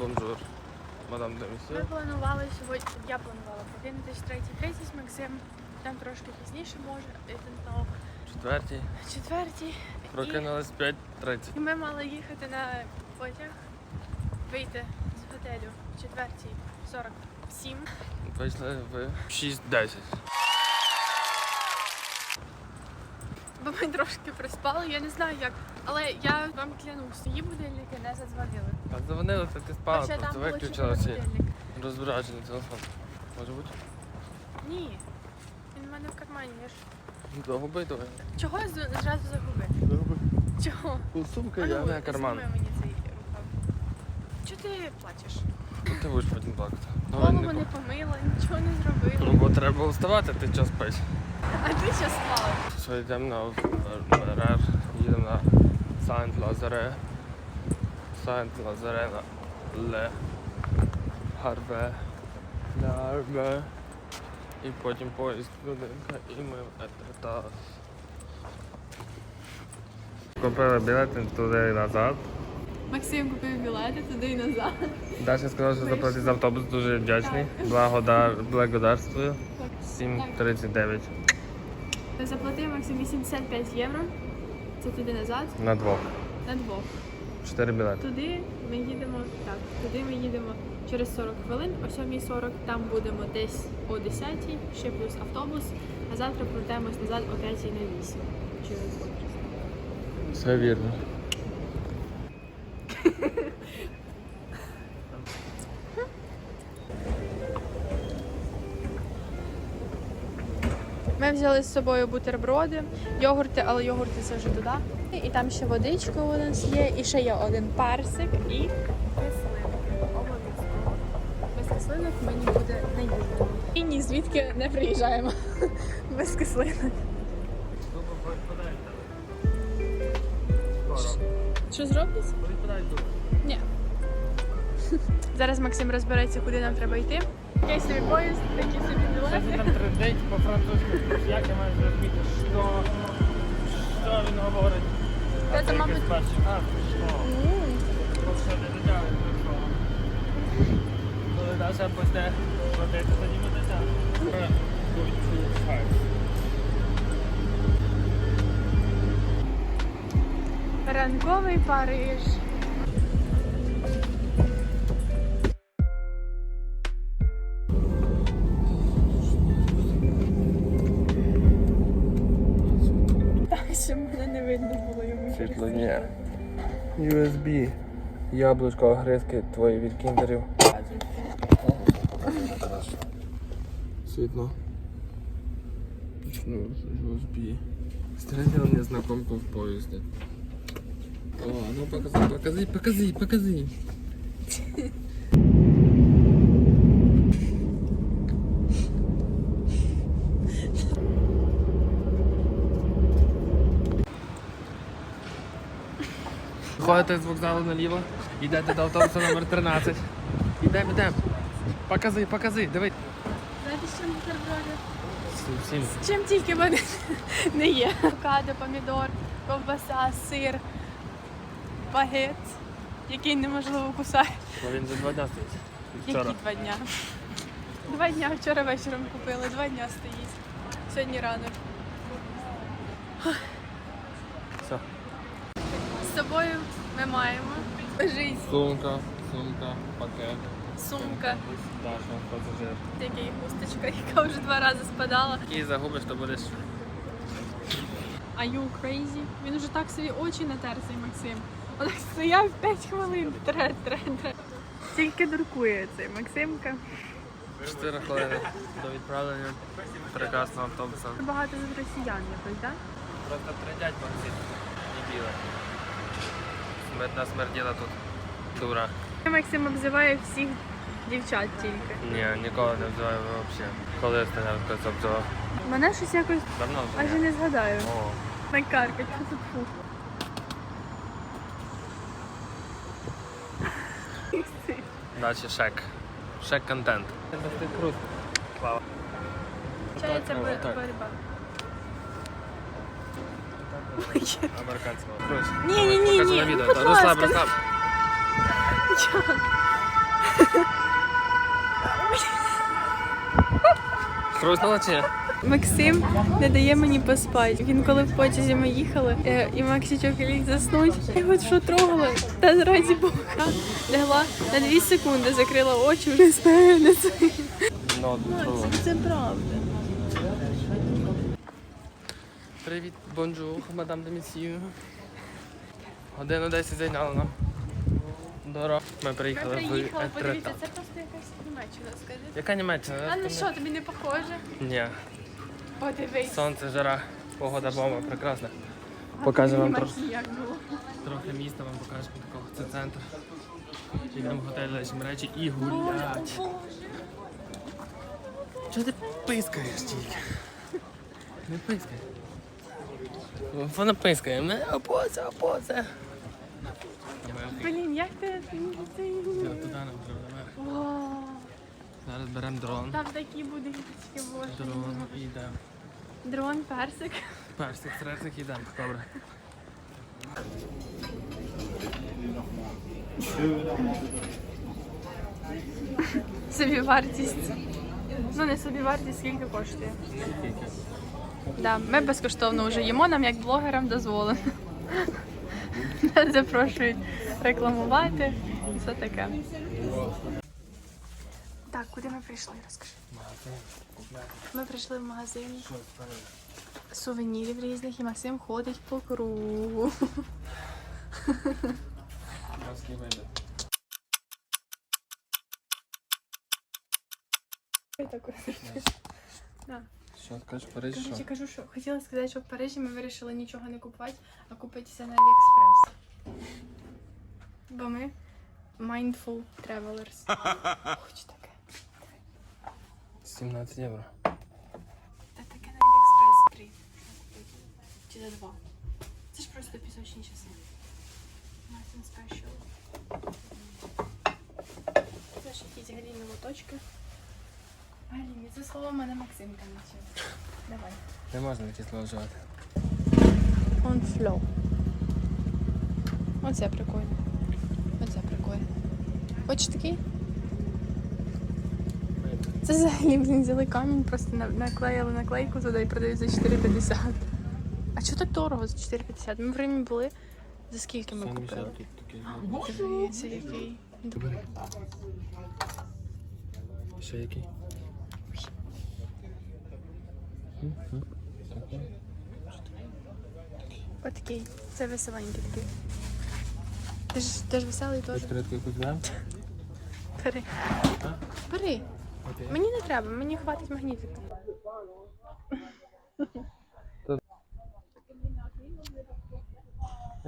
Бонжур. Мадам де Ми планували сьогодні, я планувала третій з Максим. Там трошки пізніше може, я Четвертій. четвертій. Прокинулись 5.30. І ми мали їхати на потяг, вийти з готелю в четвертій 47. Вийшли в 6.10. Бо ми трошки приспали, я не знаю як. Але я вам клянусь, її будильники не задзвонили. А дзвонили, то ти спала, Хоча просто там було виключила чотири ці будильники. розбираючий телефон. Може бути? Ні. Він в мене в кармані. Я ж... Загуби давай. Чого я з- зразу загубив? Загуби. Чого? У сумка я ну, не карман. зніми мені цей рукав. Чого ти плачеш? Ну, Ти будеш потім плакати. Голову не помила, нічого не зробила. Ну, бо треба було вставати, ти час спиш. А ти що спала? Що йдемо на РР, їдемо на Сайнт Лазаре. Сайнт Лазаре на Ле Гарве. Ларве. І потім поїзд людинка і ми в Етретас. Купили білети туди і назад. Максим купив білети туди і назад. Даша сказала, що заплатить за автобус, дуже вдячний. Благодар... Благодарствую. 7.39 Заплатив Максим 85 євро. Це туди назад, на двох. на двох. Чотири білети. Туди ми їдемо так. Туди ми їдемо через 40 хвилин, о 7.40 там будемо десь о 10 ще плюс автобус, а завтра пройдемось назад о 5 на 8. Через Все вірно. Ми взяли з собою бутерброди, йогурти, але йогурти це вже туди. І там ще водичка у нас є, і ще є один персик і. Обов'язково. Без кислинок мені буде не. І ні, звідки не приїжджаємо. Без кислинок. Що зроблять? Ні. Зараз Максим розбереться, куди нам треба йти. Такий собі поїзд, такі собі білети. там трендить по-французьки. Як я маю зрозуміти, що, що він говорить? Та це, мабуть, А, що? Просто не дотягує до цього. Коли Даша почне ходити, тоді ми дотягнемо. Ранковий Париж. USB. Яблучко, огризки твої від кіндерів. Світло. Ну, USB. Встретил незнакомку в поезде. О, ну показывай, показывай, показывай, показывай. Ходите з вокзалу наліво, йдете до автобуса номер 13. Йдемо, йдемо. Покази, покази, диви. Знаєте, що бутерброди? Всім. Чим тільки вони не є. Авокадо, помідор, ковбаса, сир, багет, який неможливо кусати. Бо він за два дня стоїть. Які два дня? Два дня вчора вечором купили, два дня стоїть. Сьогодні ранок. Собою ми маємо жизнь, Сумка, сумка, пакет. сумка, Даша, пасажир. такий хусточка, яка вже два рази спадала. І загубиш, то будеш. Are you crazy? Він уже так собі очі натер, цей Максим. Отак стояв 5 хвилин. Тре, тре, тре. Тільки дуркує цей Максимка. 4 хвилини до відправлення прекрасного автобуса. Багато росіян якось, так? Просто тридять Максим. І смерділа тут. Дура. Максим обзиває всіх дівчат тільки. Ні, ніколи не взиваю взагалі. Коли останній хтось обзивав? Мене щось якось Давно аж і не згадаю. О, Накарка, що тут фу. далі шек. Шек контент. Це круто. Слава. Чай це Отак, боротьба. Американського. Ні, ні, ні, ні. ну, будь ласка. Чого? Чи? ні? Максим не дає мені поспати. Він коли в потязі ми їхали, е, і Максичок ліг заснуть. Я от що трогала, та раді Бога. Лягла на дві секунди, закрила очі, вже не це. Ну, Це, це правда. Привіт, бонжур, мадам де місію. Годину 10 зайняло нам. Дорога. Ми приїхали в Етрета. це просто якась Німеччина, скажи. Яка Німеччина? А ну що, тобі не похоже? Ні. Подивись. Сонце, жара, погода бомба, прекрасна. Покажу вам трохи. як було. Трохи міста вам покажемо такого. Це центр. Йдемо в готель, лишимо речі і гулять. Чого ти пискаєш тільки? Не пискай. Вона пискає. Мене опоце, опоце. Блін, як ти... Зараз беремо дрон. Там такі будиночки, боже. Дрон і йдемо. Дрон, персик. Персик, срецик йдемо. Добре. Собівартість. Ну, не собівартість, скільки коштує. Да, ми безкоштовно вже їмо, нам як блогерам дозволено. Нас запрошують рекламувати і все таке. Так, куди ми прийшли, розкажи. Ми прийшли в магазин сувенірів різних і Максим ходить по кругу. Да. Що, скажеш, Париж, що? Коротше, кажу, що хотіла сказати, що в Парижі ми вирішили нічого не купувати, а купитися на AliExpress. Бо ми mindful travelers. Хочу таке. 17 євро. Та таке на AliExpress 3. Чи за 2. Це ж просто пісочні часи. Martin Special. Це ж якісь галіні лоточки. Галіні, це слово мене Максимка навчив. Давай. Не можна такі слова вживати. On flow. Оце прикольно. Оце прикольно. Хочеш такий? Це взагалі, блін, взяли камінь, просто на- наклеїли наклейку туди і продають за 4,50. А чого так дорого за 4,50? Ми в Римі були. За скільки ми купили? Дивіться, який. Ще який? Отакий. Це веселенький такий. Ти ж, ти ж веселий теж. Відкритку якусь беремо? Бери. Бери. Мені не треба, мені хватить магнітика.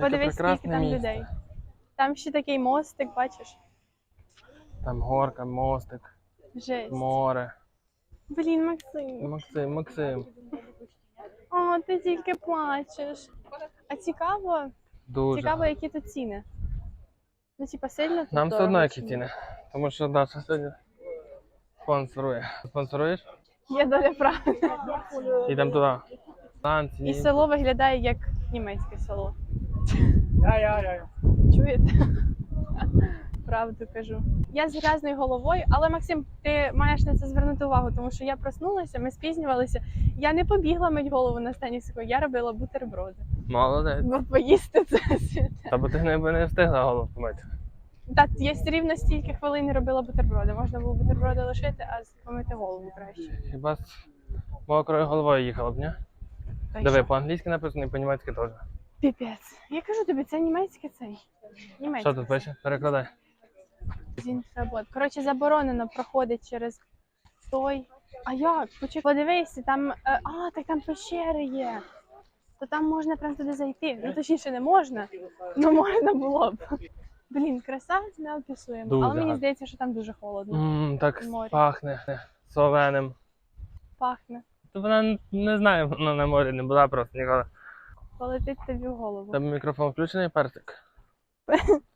Подивись, скільки там людей. Там ще такий мостик, бачиш? Там горка, мостик, Жесть. море. Блін, Максим. Максим, Максим. О, ти тільки плачеш. А цікаво, Дуже. цікаво, які тут ціни. Ну, типа, сильно тут Нам все дорого одно чи які ні? ціни. Тому що Даша сьогодні спонсорує. Спонсоруєш? Є доля правди. Йдемо туди. Танці. І село виглядає як німецьке село. Чуєте? Правду кажу. Я з грязною головою, але Максим, ти маєш на це звернути увагу, тому що я проснулася, ми спізнювалися. Я не побігла мить голову на стані секунду, я робила бутерброди. Молодець. Бо поїсти це святе. Та бо ти не, не встигла голову помити. Так, я все рівно стільки хвилин робила бутерброди. Можна було бутерброди лишити, а помити голову краще. Хіба з мокрою головою їхала б, ні? Диви, по-англійськи написано і по-німецьки теж. Піпець. Я кажу тобі, це німецьке цей. Німецьке. Що тут пише? Перекладай. Зінфработ. Коротше, заборонено проходить через той. А як? Почекай, подивися, там. е, А, так там пещери є. То там можна прям туди зайти. Ну точніше не можна, ну можна було б. Блін, краса неописуємо. Дуже Але мені здається, що там дуже холодно. Ммм, так Море. пахне соленим. Пахне. То вона не знаю, вона на морі не була просто ніколи. Полетить тобі в голову. Тебе мікрофон включений персик?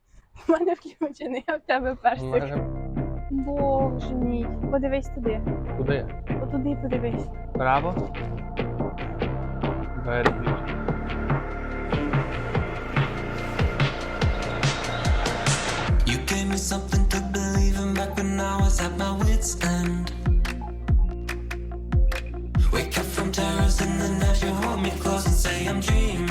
У мене включений, а в тебе персик. Боже мій. Подивись туди. Куди? Отуди подивись. Право. Двері. You gave me something to believe in back when I was at my wits end. Wake up from terrors in the night, you hold me close and say I'm dreaming.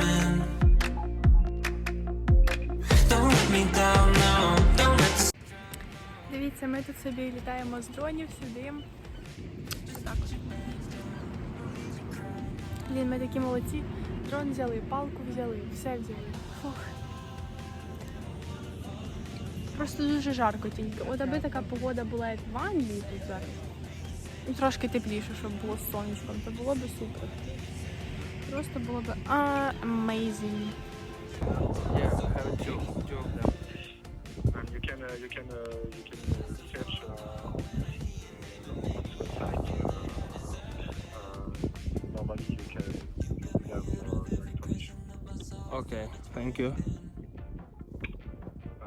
Дивіться, ми тут собі літаємо з дронів сюди. Блін, ми такі молодці. Дрон взяли, палку взяли, все взяли. Фух. Просто дуже жарко тільки. От аби така погода була, як в Англії тут зараз. І трошки тепліше, щоб було з сонечком, то було б супер. Просто було б amazing. Yeah, uh, you can uh, you can uh, search uh, website. Uh, uh, normally you can you have your, your information. Okay, thank you. Uh,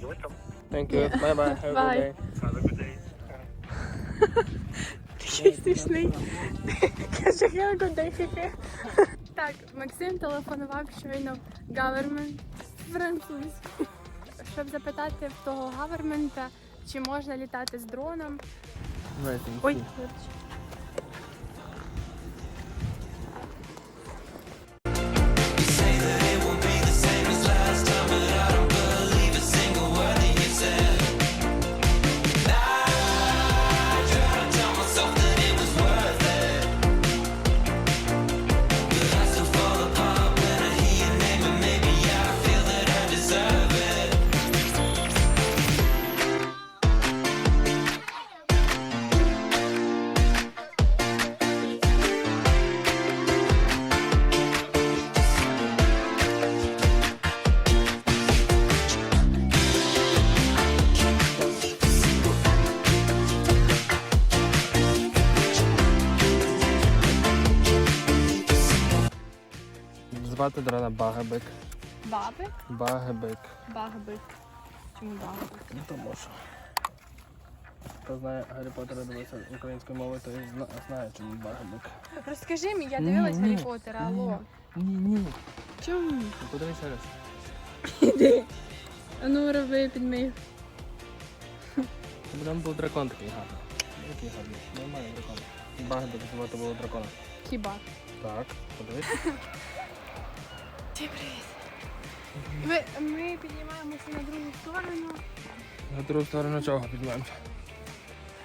you're welcome. Thank you. Bye bye. Have a Bye. good day. Have a good day. Такий смішний. Каже, я годихи. Так, Максим телефонував щойно government французький, Щоб запитати в того гавермента, чи можна літати з дроном. Ой, see. вибач. Звати дрона Багабик. Баби? Багабик. Багби. Чому багби? Ну тому що. Хто знає Гаррі Поттера дивився українською мовою, то і зна- знає, чому Багабик. Розкажи мені, я Ні, дивилась ні. Гаррі Поттера, алло. Ні, ні. Чому? Ну, Подивися раз. Іди. А ну роби підміг. Там був дракон такий гарний. Який гарний. Нормальний дракон. Багабик звати було дракона. Хіба? Так, подивись. Всім привіт. Ми, ми піднімаємося на другу сторону. На другу сторону чого піднімаємося?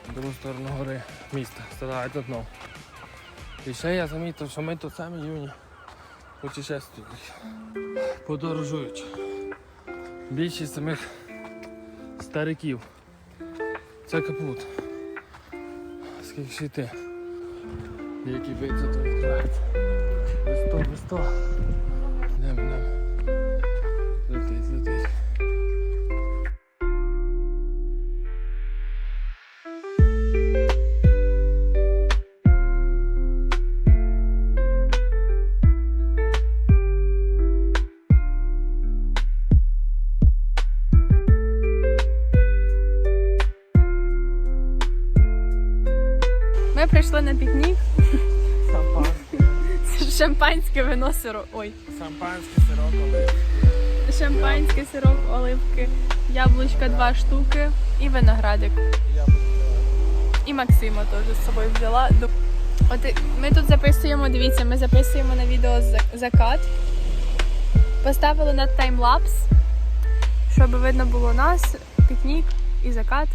На другу сторону гори міста, села I don't know. І ще я замітив, що ми тут самі юні путешествують. Подорожують. Більшість самих стариків. Це капут. Скільки ще йти. Які биться, то відкривається. Висто, висто. Пікнік. Шампанське. Шампанське вино сиро. Ой. Шампанське сироп, але Шампанське, сироп, оливки, яблучка два штуки і виноградик. І Максима теж з собою взяла. От ми тут записуємо, дивіться, ми записуємо на відео закат. Поставили на таймлапс, щоб видно було нас, пікнік і закат.